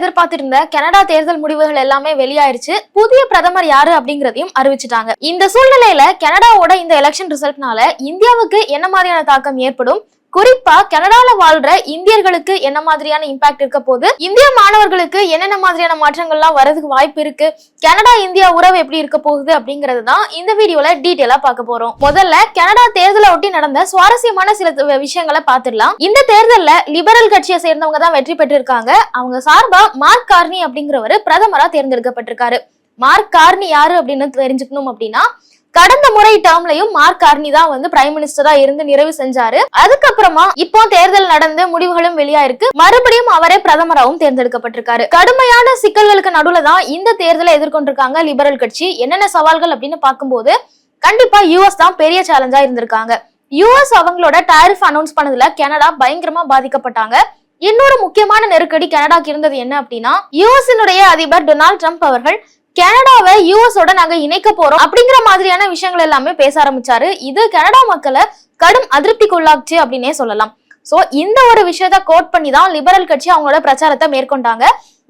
எதிர்பார்த்திருந்த கனடா தேர்தல் முடிவுகள் எல்லாமே வெளியாயிருச்சு. புதிய பிரதமர் யாரு அப்படிங்கறதையும் அறிவிச்சிட்டாங்க. இந்த சூழ்நிலையில கனடாவோட இந்த எலெக்ஷன் ரிசல்ட்னால இந்தியாவுக்கு என்ன மாதிரியான தாக்கம் ஏற்படும்? குறிப்பா கனடால வாழ்ற இந்தியர்களுக்கு என்ன மாதிரியான இம்பாக்ட் இருக்க போது இந்திய மாணவர்களுக்கு என்னென்ன மாதிரியான மாற்றங்கள்லாம் வரதுக்கு வாய்ப்பு இருக்கு? கனடா இந்தியா உறவு எப்படி இருக்க போகுது அப்படிங்கறது தான் இந்த வீடியோல டீட்டெயிலா பார்க்க போறோம். முதல்ல கனடா தேர்தலை ஒட்டி நடந்த சுவாரஸ்யமான சில விஷயங்களை பார்த்துடலாம். இந்த தேர்தல்ல லிபரல் கட்சியை சேர்ந்தவங்க தான் வெற்றி பெற்றிருக்காங்க. அவங்க சார்பா மார்க் கார்னி அப்படிங்கிறவர் பிரதமரா தேர்ந்தெடுக்கப்பட்டிருக்காரு. மார்க் கார்னி யாரு அப்படின்னு தெரிஞ்சுக்கணும் அப்படின்னா கடந்த முறை டேர்ம்லயும் மார்க் கார்னி தான் வந்து பிரைம் மினிஸ்டரா இருந்து நிறைவு செஞ்சாரு. அதுக்கப்புறமா இப்போ தேர்தல் நடந்து முடிவுகளும் வெளியாயிருக்கு. மறுபடியும் அவரே பிரதமராகவும் தேர்ந்தெடுக்கப்பட்டிருக்காரு. கடுமையான சிக்கல்களுக்கு நடுவுல தான் இந்த தேர்தலை எதிர்கொண்டிருக்காங்க லிபரல் கட்சி. என்னென்ன சவால்கள் அப்படின்னு பார்க்கும்போது கண்டிப்பா யூஎஸ் தான் பெரிய சேலஞ்சா இருந்திருக்காங்க. யூஎஸ் அவங்களோட டாரிஃப் அனௌன்ஸ் பண்ணதுல கனடா பயங்கரமா பாதிக்கப்பட்டாங்க. இன்னொரு முக்கியமான நெருக்கடி கனடாக்கு இருந்தது என்ன அப்படின்னா யூஎஸ்னுடைய அதிபர் டொனால்ட் ட்ரம்ப் அவர்கள் கனடாவை யூஎஸோட நாங்க இணைக்க போறோம் அப்படிங்கிற மாதிரியான விஷயங்கள் எல்லாமே பேச ஆரம்பிச்சாரு. இது கனடா மக்களை கடும் அதிருப்திக்குள்ளாச்சு அப்படின்னே சொல்லலாம். சோ இந்த ஒரு விஷயத்த கோட் பண்ணி தான் லிபரல் கட்சி அவங்களோட பிரச்சாரத்தை மேற்கொண்டாங்க.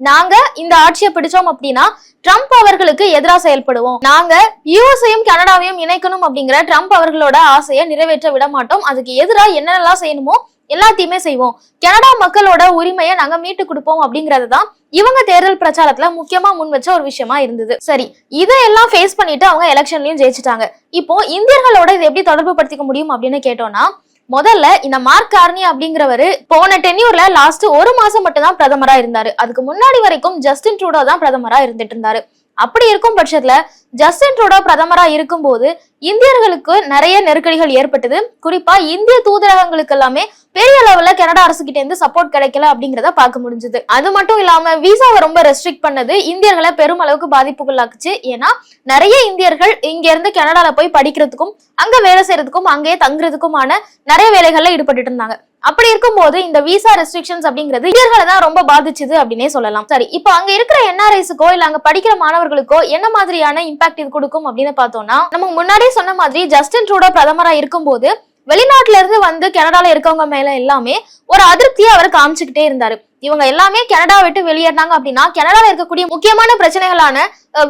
நாங்க இந்த ஆட்சியை பிடிச்சோம் அப்படின்னா ட்ரம்ப் அவர்களுக்கு எதிராக செயல்படுவோம். நாங்க யூஎஸ்ஐயும் கனடாவையும் இணைக்கணும் அப்படிங்கிற ட்ரம்ப் அவர்களோட ஆசையை நிறைவேற்ற விட மாட்டோம். அதுக்கு எதிராக என்னென்னலாம் செய்யணுமோ எல்லாத்தையுமே செய்வோம். கனடா மக்களோட உரிமையை நாங்க மீட்டு கொடுப்போம் அப்படிங்கறது தான் இவங்க தேர்தல் பிரச்சாரத்துல முக்கியமா முன் வச்ச ஒரு விஷயமா இருந்தது. சரி இதையெல்லாம் ஃபேஸ் பண்ணிட்டு அவங்க எலெக்ஷன்லயும் ஜெயிச்சிட்டாங்க. இப்போ இந்தியர்களோட இதை எப்படி தொடர்பு படுத்திக்க முடியும் அப்படின்னு கேட்டோம்னா முதல்ல இந்த மார்க் கார்னி அப்படிங்கிறவரு போன டென்யூர்ல லாஸ்ட் ஒரு மாசம் மட்டும் தான் பிரதமரா இருந்தாரு. அதுக்கு முன்னாடி வரைக்கும் ஜஸ்டின் ட்ரூடோ தான் பிரதமரா இருந்துட்டு இருந்தாரு. அப்படி இருக்கும் பட்சத்துல ஜஸ்டின் ட்ரூடோ பிரதமரா இருக்கும்போது இந்தியர்களுக்கு நிறைய நெருக்கடிகள் ஏற்பட்டது. குறிப்பா இந்திய தூதரகங்களுக்கு எல்லாமே பெரிய அளவுல கனடா அரசு கிட்ட இருந்து சப்போர்ட் கிடைக்கல அப்படிங்கறத பார்க்க முடிஞ்சது. அது மட்டும் இல்லாம விசாவை ரொம்ப ரெஸ்ட்ரிக்ட் பண்ணது இந்தியர்களை பெருமளவுக்கு பாதிப்புக்குள்ளாக்குச்சு. ஏன்னா நிறைய இந்தியர்கள் இங்க இருந்து கனடால போய் படிக்கிறதுக்கும் அங்க வேலை செய்யறதுக்கும் அங்கேயே தங்குறதுக்குமான நிறைய வேலைகள்ல ஈடுபட்டு இருந்தாங்க. அப்படி இருக்கும்போது இந்த விசா ரெஸ்ட்ரிக்ஷன்ஸ் அப்படிங்கிறது இந்தியர்களை தான் ரொம்ப பாதிச்சுது அப்படின்னே சொல்லலாம். சரி இப்போ அங்க இருக்கிற என்ஆர்ஐஸுக்கோ இல்ல அங்க படிக்கிற மாணவர்களுக்கோ என்ன மாதிரியான இம்பாக்ட் இது கொடுக்கும் அப்படின்னு பார்த்தோம்னா நமக்கு முன்னாடியே சொன்ன மாதிரி ஜஸ்டின் ட்ரூடோ பிரதமரா இருக்கும்போது வெளிநாட்டுல இருந்து வந்து கனடால இருக்கவங்க மேல எல்லாமே ஒரு அதிருப்தியை அவர் காமிச்சுக்கிட்டே இருந்தாரு. இவங்க எல்லாமே கனடா விட்டு வெளியேறினாங்க அப்படின்னா கனடால இருக்கக்கூடிய முக்கியமான பிரச்சனைகளான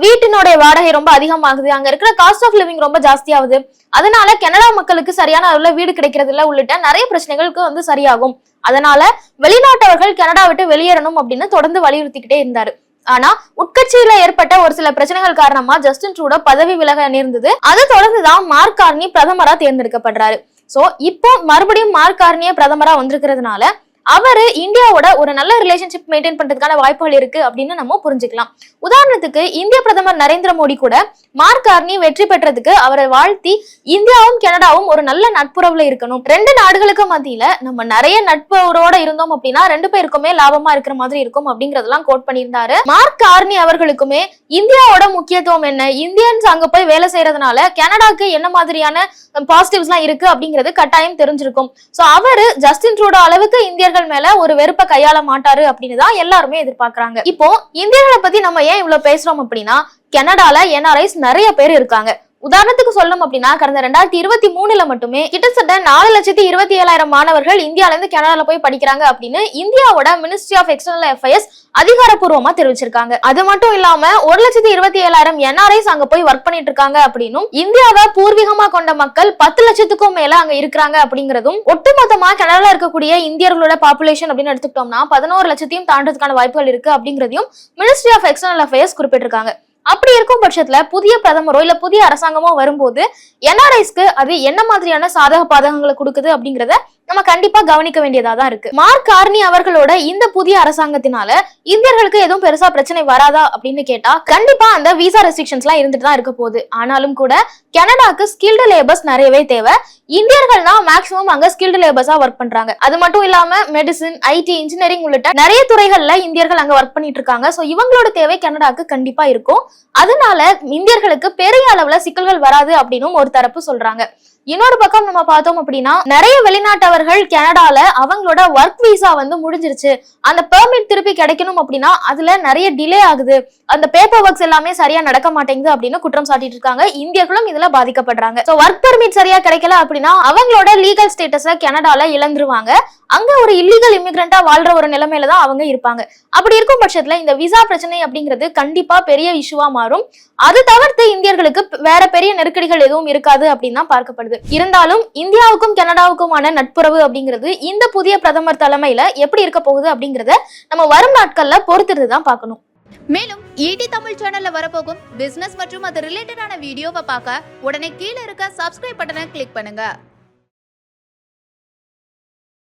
வீட்டினுடைய வாடகை ரொம்ப அதிகமாகுது. அங்க இருக்கிற காஸ்ட் ஆஃப் லிவிங் ரொம்ப ஜாஸ்தியாகுது. அதனால கனடா மக்களுக்கு சரியான அளவுல வீடு கிடைக்கிறது இல்ல உள்ளிட்ட நிறைய பிரச்சனைகளுக்கு வந்து சரியாகும். அதனால வெளிநாட்டவர்கள் கனடா விட்டு வெளியேறணும் அப்படின்னு தொடர்ந்து வலியுறுத்திக்கிட்டே இருந்தாரு. ஆனா உட்கட்சியில ஏற்பட்ட ஒரு சில பிரச்சனைகள் காரணமா ஜஸ்டின் ட்ரூடோ பதவி விலக நேர்ந்தது அதை தொடர்ந்துதான் மார்க் கார்னி பிரதமரா தேர்ந்தெடுக்கப்படுறாரு. சோ இப்போ மறுபடியும் மார்க் கார்னியே பிரதமரா வந்திருக்கிறதுனால அவரு இந்தியாவோட ஒரு நல்ல ரிலேஷன்ஷிப் மெயின்டைன் பண்றதுக்கான வாய்ப்புகள் இருக்கு அப்படின்னு நம்ம புரிஞ்சுக்கலாம். உதாரணத்துக்கு இந்திய பிரதமர் நரேந்திர மோடி கூட மார்க் கார்னி வெற்றி பெற்றதுக்கு அவரை வாழ்த்தி இந்தியாவும் கனடாவும் ஒரு நல்ல நட்புறவுல இருக்கணும். ரெண்டு நாடுகளுக்கு மத்தியில நம்ம நிறைய நட்புறவோட இருந்தோம் அப்படின்னா ரெண்டு பேருக்குமே லாபமா இருக்கிற மாதிரி இருக்கும் அப்படிங்கறதெல்லாம் கோட் பண்ணியிருந்தாரு. மார்க் கார்னி அவர்களுக்குமே இந்தியாவோட முக்கியத்துவம் என்ன? இந்தியன்ஸ் அங்க போய் வேலை செய்யறதுனால கனடாக்கு என்ன மாதிரியான பாசிட்டிவ்ஸ் எல்லாம் இருக்கு அப்படிங்கிறது கட்டாயம் தெரிஞ்சிருக்கும். சோ அவரு ஜஸ்டின் ட்ரூடோ அளவுக்கு இந்தியர்கள் மேல ஒரு வெறுப்பை கையாள மாட்டாரு அப்படின்னு தான் எல்லாருமே எதிர்பார்க்கறாங்க. இப்போ இந்தியர்களை பத்தி நம்ம ஏன் இவ்வளவு பேசுறோம் அப்படின்னா கனடால என்ஆர்ஐஸ் நிறைய பேர் இருக்காங்க. உதாரணத்துக்கு சொல்லணும் அப்படின்னா கடந்த ரெண்டாயிரத்தி இருபத்தி மூணுல மட்டுமே கிட்டத்தட்ட நாலு லட்சத்தி இருபத்தி ஏழாயிரம் மாணவர்கள் இந்தியால இருந்து கனடால போய் படிக்கிறாங்க அப்படின்னு இந்தியாவோட மினிஸ்ட்ரி ஆஃப் எக்ஸ்டர்னல் அஃபேர்ஸ் அதிகாரப்பூர்வமா தெரிவிச்சிருக்காங்க. அது மட்டும் இல்லாம ஒரு லட்சத்தி இருபத்தி ஏழாயிரம் என்ஆர்ஐஸ் அங்க போய் ஒர்க் பண்ணிட்டு இருக்காங்க அப்படின்னும் இந்தியாவை பூர்வீகமா கொண்ட மக்கள் பத்து லட்சத்துக்கும் மேல அங்க இருக்கிறாங்க அப்படிங்கறதும் ஒட்டுமொத்தமா கனடால இருக்கக்கூடிய இந்தியர்களோட பாப்புலேஷன் அப்படின்னு எடுத்துக்கிட்டோம்னா பதினோரு லட்சத்தையும் தாண்டதுக்கான வாய்ப்புகள் இருக்கு அப்படிங்கறதையும் மினிஸ்ட்ரி ஆஃப் எக்ஸ்டர்னல் அஃபேர்ஸ் குறிப்பிட்டிருக்காங்க. அப்படி இருக்கும் பட்சத்துல புதிய பிரதமரோ இல்ல புதிய அரசாங்கமோ வரும்போது என்ஆர்ஐஸ்க்கு அது என்ன மாதிரியான சாதக பாதகங்களை கொடுக்குது அப்படிங்கறத நம்ம கண்டிப்பா கவனிக்க வேண்டியதா தான் இருக்கு. மார்க் கார்னி அவர்களோட இந்த புதிய அரசாங்கத்தினால இந்தியர்களுக்கு எதுவும் பெருசா பிரச்சனை வராதா அப்படின்னு கேட்டா கண்டிப்பா அந்த விசா ரெஸ்ட்ரிக்ஷன்ஸ் எல்லாம் இருந்துட்டு தான் இருக்க போகுது. ஆனாலும் கூட கனடாக்கு ஸ்கில்டு லேபர்ஸ் நிறையவே தேவை. இந்தியர்கள் தான் மேக்சிமம் அங்க ஸ்கில்டு லேபர்ஸா ஒர்க் பண்றாங்க. அது மட்டும் இல்லாம மெடிசின் ஐடி இன்ஜினியரிங் உள்ளிட்ட நிறைய துறைகள்ல இந்தியர்கள் அங்க ஒர்க் பண்ணிட்டு இருக்காங்க. சோ இவங்களோட தேவை கனடாக்கு கண்டிப்பா இருக்கும். அதனால இந்தியர்களுக்கு பெரிய அளவுல சிக்கல்கள் வராது அப்படின்னும் ஒரு தரப்பு சொல்றாங்க. இன்னொரு பக்கம் நம்ம பார்த்தோம் அப்படின்னா நிறைய அவர்கள் கனடால அவங்களோட ஒர்க் விசா வந்து முடிஞ்சிருச்சு. அந்த பெர்மிட் திருப்பி கிடைக்கணும் அப்படின்னா அதுல நிறைய டிலே ஆகுது. அந்த பேப்பர் ஒர்க்ஸ் எல்லாமே சரியா நடக்க மாட்டேங்குது அப்படின்னு குற்றம் சாட்டிட்டு இருக்காங்க. இந்தியர்களும் இதுல பாதிக்கப்படுறாங்க. சோ ஒர்க் பெர்மிட் சரியா கிடைக்கல அப்படின்னா அவங்களோட லீகல் ஸ்டேட்டஸ கனடால இழந்துருவாங்க. அங்க ஒரு இல்லீகல் இமிகிரண்டா வாழ்ற ஒரு நிலைமையில தான் அவங்க இருப்பாங்க. அப்படி இருக்கும் பட்சத்துல இந்த விசா பிரச்சனை அப்படிங்கிறது கண்டிப்பா பெரிய இஷ்யூவா மாறும். அது தவிர்த்து இந்தியர்களுக்கு வேற பெரிய நெருக்கடிகள் எதுவும் இருக்காது அப்படின்னு தான் பார்க்கப்படுது. இருந்தாலும் இந்தியாவுக்கும் கனடாவுக்குமான நட்பு நட்புறவு அப்படிங்கிறது இந்த புதிய பிரதமர் தலைமையில எப்படி இருக்க போகுது அப்படிங்கறத நம்ம வரும் நாட்கள்ல பொறுத்திருந்து தான் பார்க்கணும். மேலும் ஈடி தமிழ் சேனல்ல வரப்போகும் பிசினஸ் மற்றும் அது ரிலேட்டடான வீடியோவை பார்க்க உடனே கீழே இருக்க சப்ஸ்கிரைப் பட்டனை கிளிக் பண்ணுங்க.